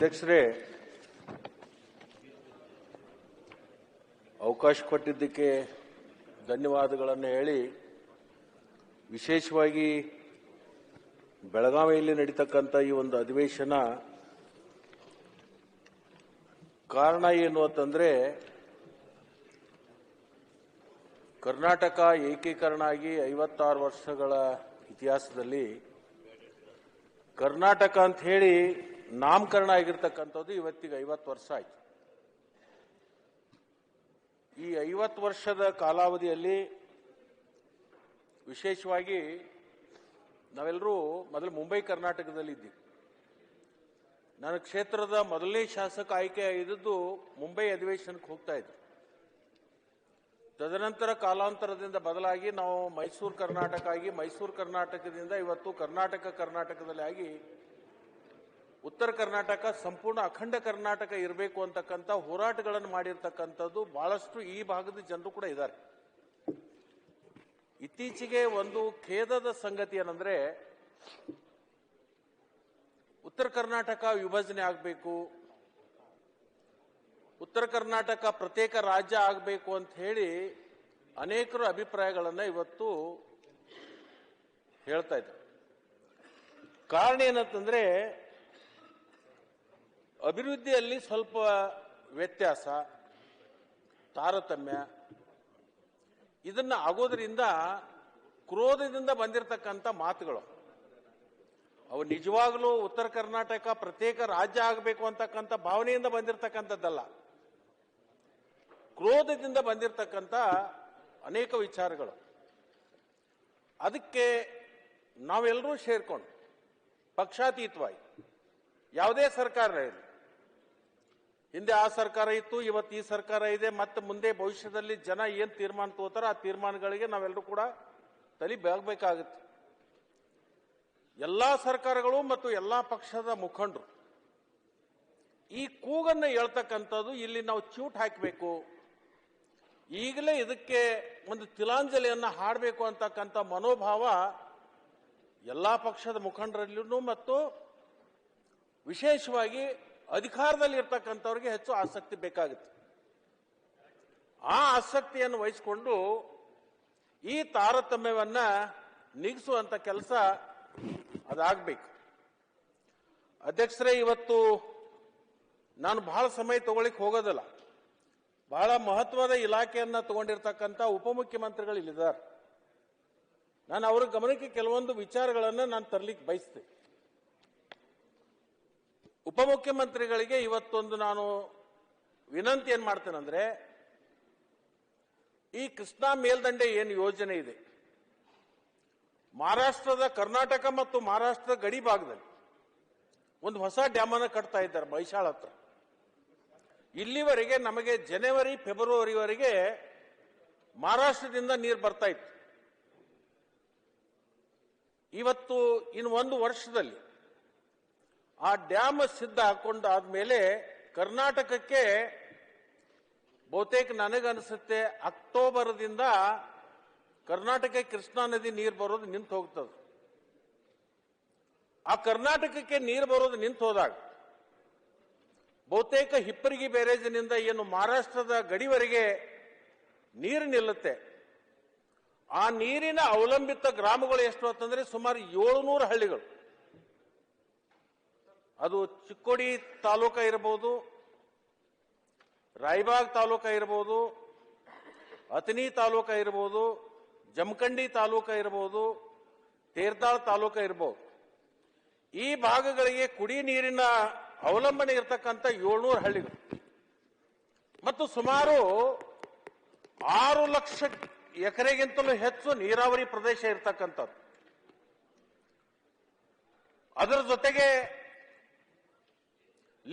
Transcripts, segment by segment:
ಅಧ್ಯಕ್ಷರೇ, ಅವಕಾಶ ಕೊಟ್ಟಿದ್ದಕ್ಕೆ ಧನ್ಯವಾದಗಳನ್ನು ಹೇಳಿ, ವಿಶೇಷವಾಗಿ ಬೆಳಗಾವಿಯಲ್ಲಿ ನಡೀತಕ್ಕಂಥ ಈ ಒಂದು ಅಧಿವೇಶನ, ಕಾರಣ ಏನು ಅಂತಂದ್ರೆ, ಕರ್ನಾಟಕ ಏಕೀಕರಣ ಆಗಿ ಐವತ್ತಾರು ವರ್ಷಗಳ ಇತಿಹಾಸದಲ್ಲಿ ಕರ್ನಾಟಕ ಅಂತ ಹೇಳಿ ನಾಮಕರಣ ಆಗಿರ್ತಕ್ಕಂಥದ್ದು ಇವತ್ತಿಗೆ ಐವತ್ತು ವರ್ಷ ಆಯ್ತು. ಈ ಐವತ್ತು ವರ್ಷದ ಕಾಲಾವಧಿಯಲ್ಲಿ ವಿಶೇಷವಾಗಿ ನಾವೆಲ್ಲರೂ ಮೊದಲು ಮುಂಬೈ ಕರ್ನಾಟಕದಲ್ಲಿ ಇದ್ದೀವಿ. ನನ್ನ ಕ್ಷೇತ್ರದ ಮೊದಲನೇ ಶಾಸಕ ಆಯ್ಕೆ ಆಗಿದ್ದು ಮುಂಬೈ ಅಧಿವೇಶನಕ್ಕೆ ಹೋಗ್ತಾ ಇದ್ದರು ತದನಂತರ ಕಾಲಾಂತರದಿಂದ ಬದಲಾಗಿ ನಾವು ಮೈಸೂರು ಕರ್ನಾಟಕ ಆಗಿ ಮೈಸೂರು ಕರ್ನಾಟಕದಿಂದ ಇವತ್ತು ಕರ್ನಾಟಕ ಕರ್ನಾಟಕದಲ್ಲಿ ಆಗಿ ಉತ್ತರ ಕರ್ನಾಟಕ ಸಂಪೂರ್ಣ ಅಖಂಡ ಕರ್ನಾಟಕ ಇರಬೇಕು ಅಂತಕ್ಕಂಥ ಹೋರಾಟಗಳನ್ನು ಮಾಡಿರ್ತಕ್ಕಂಥದ್ದು ಬಹಳಷ್ಟು ಈ ಭಾಗದ ಜನರು ಕೂಡ ಇದ್ದಾರೆ. ಇತ್ತೀಚೆಗೆ ಒಂದು ಖೇದದ ಸಂಗತಿ ಏನಂದ್ರೆ, ಉತ್ತರ ಕರ್ನಾಟಕ ವಿಭಜನೆ ಆಗಬೇಕು, ಉತ್ತರ ಕರ್ನಾಟಕ ಪ್ರತ್ಯೇಕ ರಾಜ್ಯ ಆಗಬೇಕು ಅಂತ ಹೇಳಿ ಅನೇಕರು ಅಭಿಪ್ರಾಯಗಳನ್ನು ಇವತ್ತು ಹೇಳ್ತಾ ಇದ್ದಾರೆ. ಕಾರಣ ಏನಂತಂದ್ರೆ ಅಭಿವೃದ್ಧಿಯಲ್ಲಿ ಸ್ವಲ್ಪ ವ್ಯತ್ಯಾಸ, ತಾರತಮ್ಯ, ಇದನ್ನ ಆಗೋದ್ರಿಂದ ಕ್ರೋಧದಿಂದ ಬಂದಿರತಕ್ಕಂಥ ಮಾತುಗಳು. ಅವು ನಿಜವಾಗಲೂ ಉತ್ತರ ಕರ್ನಾಟಕ ಪ್ರತ್ಯೇಕ ರಾಜ್ಯ ಆಗಬೇಕು ಅಂತಕ್ಕಂಥ ಭಾವನೆಯಿಂದ ಬಂದಿರತಕ್ಕಂಥದ್ದಲ್ಲ. ಕ್ರೋಧದಿಂದ ಬಂದಿರತಕ್ಕಂಥ ಅನೇಕ ವಿಚಾರಗಳು. ಅದಕ್ಕೆ ನಾವೆಲ್ಲರೂ ಸೇರ್ಕೊಂಡು, ಪಕ್ಷಾತೀತವಾಗಿ, ಯಾವುದೇ ಸರ್ಕಾರ ಇರಲಿ ಹಿಂದೆ ಆ ಸರ್ಕಾರ ಇತ್ತು, ಇವತ್ತು ಈ ಸರ್ಕಾರ ಇದೆ, ಮತ್ತೆ ಮುಂದೆ ಭವಿಷ್ಯದಲ್ಲಿ ಜನ ಏನ್ ತೀರ್ಮಾನ ತಗೋತಾರ ಆ ತೀರ್ಮಾನಗಳಿಗೆ ನಾವೆಲ್ಲರೂ ಕೂಡ ತಲೆ ಬೆಳಗಬೇಕಾಗುತ್ತೆ ಎಲ್ಲಾ ಸರ್ಕಾರಗಳು ಮತ್ತು ಎಲ್ಲಾ ಪಕ್ಷದ ಮುಖಂಡರು, ಈ ಕೂಗನ್ನು ಹೇಳ್ತಕ್ಕಂಥದ್ದು ಇಲ್ಲಿ ನಾವು ಚೂಟ್ ಹಾಕಬೇಕು. ಈಗಲೇ ಇದಕ್ಕೆ ಒಂದು ತಿಲಾಂಜಲಿಯನ್ನ ಹಾಡಬೇಕು ಅಂತಕ್ಕಂಥ ಮನೋಭಾವ ಎಲ್ಲಾ ಪಕ್ಷದ ಮುಖಂಡರಲ್ಲೂ ಮತ್ತು ವಿಶೇಷವಾಗಿ ಅಧಿಕಾರದಲ್ಲಿ ಇರ್ತಕ್ಕಂಥವ್ರಿಗೆ ಹೆಚ್ಚು ಆಸಕ್ತಿ ಬೇಕಾಗುತ್ತೆ. ಆ ಆಸಕ್ತಿಯನ್ನು ವಹಿಸಿಕೊಂಡು ಈ ತಾರತಮ್ಯವನ್ನ ನೀಗಿಸುವಂತ ಕೆಲಸ ಅದಾಗಬೇಕು. ಅಧ್ಯಕ್ಷರೇ, ಇವತ್ತು ನಾನು ಬಹಳ ಸಮಯ ತಗೊಳ್ಳಿಕ್ಕೆ ಹೋಗೋದಿಲ್ಲ. ಬಹಳ ಮಹತ್ವದ ಇಲಾಖೆಯನ್ನ ತಗೊಂಡಿರ್ತಕ್ಕಂಥ ಉಪಮುಖ್ಯಮಂತ್ರಿಗಳು ಇಲ್ಲಿದ್ದಾರೆ. ನಾನು ಅವರ ಗಮನಕ್ಕೆ ಕೆಲವೊಂದು ವಿಚಾರಗಳನ್ನು ನಾನು ತರಲಿಕ್ಕೆ ಬಯಸ್ತೇನೆ. ಉಪಮುಖ್ಯಮಂತ್ರಿಗಳಿಗೆ ಇವತ್ತೊಂದು ನಾನು ವಿನಂತಿ ಏನ್ ಮಾಡ್ತೇನೆಂದ್ರೆ ಈ ಕೃಷ್ಣಾ ಮೇಲ್ದಂಡೆ ಏನು ಯೋಜನೆ ಇದೆ? ಮಹಾರಾಷ್ಟ್ರದ ಕರ್ನಾಟಕ ಮತ್ತು ಮಹಾರಾಷ್ಟ್ರದ ಗಡಿ ಭಾಗದಲ್ಲಿ ಒಂದು ಹೊಸ ಡ್ಯಾಮ್ ಅನ್ನು ಕಟ್ತಾ ಇದ್ದಾರೆ ಮೈಸಾಳ ಹತ್ರ. ಇಲ್ಲಿವರೆಗೆ ನಮಗೆ ಜನವರಿ, ಫೆಬ್ರವರಿವರೆಗೆ ಮಹಾರಾಷ್ಟ್ರದಿಂದ ನೀರು ಬರ್ತಾ ಇತ್ತು. ಇವತ್ತು ಇನ್ನು ಒಂದು ವರ್ಷದಲ್ಲಿ ಆ ಡ್ಯಾಮ್ ಸಿದ್ಧ ಹಾಕೊಂಡು ಆದ್ಮೇಲೆ ಕರ್ನಾಟಕಕ್ಕೆ ಬಹುತೇಕ ನನಗನ್ಸುತ್ತೆ ಅಕ್ಟೋಬರ್ದಿಂದ ಕರ್ನಾಟಕ ಕೃಷ್ಣಾ ನದಿ ನೀರು ಬರೋದು ನಿಂತು ಹೋಗ್ತದೆ. ಆ ಕರ್ನಾಟಕಕ್ಕೆ ನೀರು ಬರೋದು ನಿಂತು ಹೋದಾಗ ಬಹುತೇಕ ಹಿಪ್ಪರಿಗಿ ಬ್ಯಾರೇಜಿನಿಂದ ಏನು ಮಹಾರಾಷ್ಟ್ರದ ಗಡಿವರೆಗೆ ನೀರು ನಿಲ್ಲುತ್ತೆ. ಆ ನೀರಿನ ಅವಲಂಬಿತ ಗ್ರಾಮಗಳು ಎಷ್ಟು ಅಂತಂದ್ರೆ ಸುಮಾರು ಏಳುನೂರು ಹಳ್ಳಿಗಳು. ಅದು ಚಿಕ್ಕೋಡಿ ತಾಲೂಕ ಇರಬಹುದು ರಾಯಬಾಗ್ ತಾಲೂಕ ಇರಬಹುದು ಅತನಿ ತಾಲೂಕ ಇರಬಹುದು ಜಮಖಂಡಿ ತಾಲೂಕ ಇರಬಹುದು ತೇರ್ದಾಳ್ ತಾಲೂಕ ಇರಬಹುದು ಈ ಭಾಗಗಳಿಗೆ ಕುಡಿ ನೀರಿನ ಅವಲಂಬನೆ ಇರತಕ್ಕಂಥ ಏಳ್ನೂರು ಹಳ್ಳಿಗಳು. ಮತ್ತು ಸುಮಾರು ಆರು ಲಕ್ಷ ಎಕರೆಗಿಂತಲೂ ಹೆಚ್ಚು ನೀರಾವರಿ ಪ್ರದೇಶ ಇರತಕ್ಕಂಥದ್ದು. ಅದರ ಜೊತೆಗೆ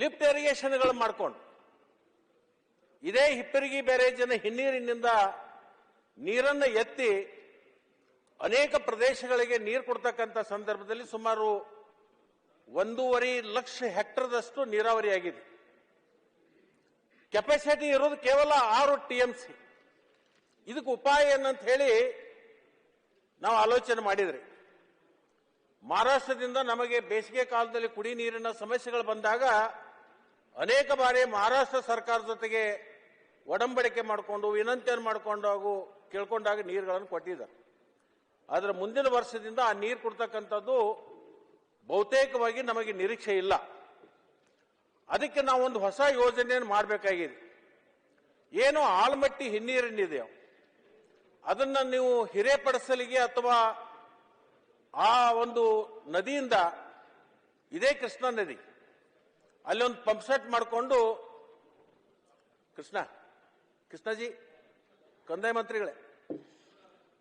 ಲಿಫ್ಟ್ ಇರಿಗೇಷನ್ಗಳು ಮಾಡ್ಕೊಂಡು. ಇದೇ ಹಿಪ್ಪರಿಗಿ ಬ್ಯಾರೇಜಿನ ಹಿನ್ನೀರಿನಿಂದ ನೀರನ್ನು ಎತ್ತಿ ಅನೇಕ ಪ್ರದೇಶಗಳಿಗೆ ನೀರು ಕೊಡ್ತಕ್ಕಂಥ ಸಂದರ್ಭದಲ್ಲಿ ಸುಮಾರು ಒಂದೂವರೆ ಲಕ್ಷ ಹೆಕ್ಟರ್ದಷ್ಟು ನೀರಾವರಿ ಆಗಿದೆ. ಕೆಪಾಸಿಟಿ ಇರೋದು ಕೇವಲ ಆರು ಟಿ ಎಂ ಸಿ. ಇದಕ್ಕೆ ಉಪಾಯ ಏನಂತ ಹೇಳಿ ನಾವು ಆಲೋಚನೆ ಮಾಡಿದ್ರಿ. ಮಹಾರಾಷ್ಟ್ರದಿಂದ ನಮಗೆ ಬೇಸಿಗೆ ಕಾಲದಲ್ಲಿ ಕುಡಿ ನೀರಿನ ಸಮಸ್ಯೆಗಳು ಬಂದಾಗ ಅನೇಕ ಬಾರಿ ಮಹಾರಾಷ್ಟ್ರ ಸರ್ಕಾರ ಜೊತೆಗೆ ಒಡಂಬಡಿಕೆ ಮಾಡಿಕೊಂಡು ವಿನಂತಿಯನ್ನು ಮಾಡಿಕೊಂಡು ಹಾಗೂ ಕೇಳ್ಕೊಂಡಾಗ ನೀರುಗಳನ್ನು ಕೊಟ್ಟಿದ್ದಾರೆ. ಆದರೆ ಮುಂದಿನ ವರ್ಷದಿಂದ ಆ ನೀರು ಕೊಡ್ತಕ್ಕಂಥದ್ದು ಬಹುತೇಕವಾಗಿ ನಮಗೆ ನಿರೀಕ್ಷೆ ಇಲ್ಲ. ಅದಕ್ಕೆ ನಾವು ಒಂದು ಹೊಸ ಯೋಜನೆಯನ್ನು ಮಾಡಬೇಕಾಗಿದೆ. ಏನು ಆಲ್ಮಟ್ಟಿ ಹಿನ್ನೀರಿನಿದೆ ಅದನ್ನು ನೀವು ಹಿರೇಪಡಿಸಲಿಗೆ ಅಥವಾ ಆ ಒಂದು ನದಿಯಿಂದ ಇದೇ ಕೃಷ್ಣಾ ನದಿ ಅಲ್ಲಿ ಒಂದು ಪಂಪ್ ಸೆಟ್ ಮಾಡಿಕೊಂಡು ಕೃಷ್ಣ ಕೃಷ್ಣಜಿ ಕಂದಾಯ ಮಂತ್ರಿಗಳೇ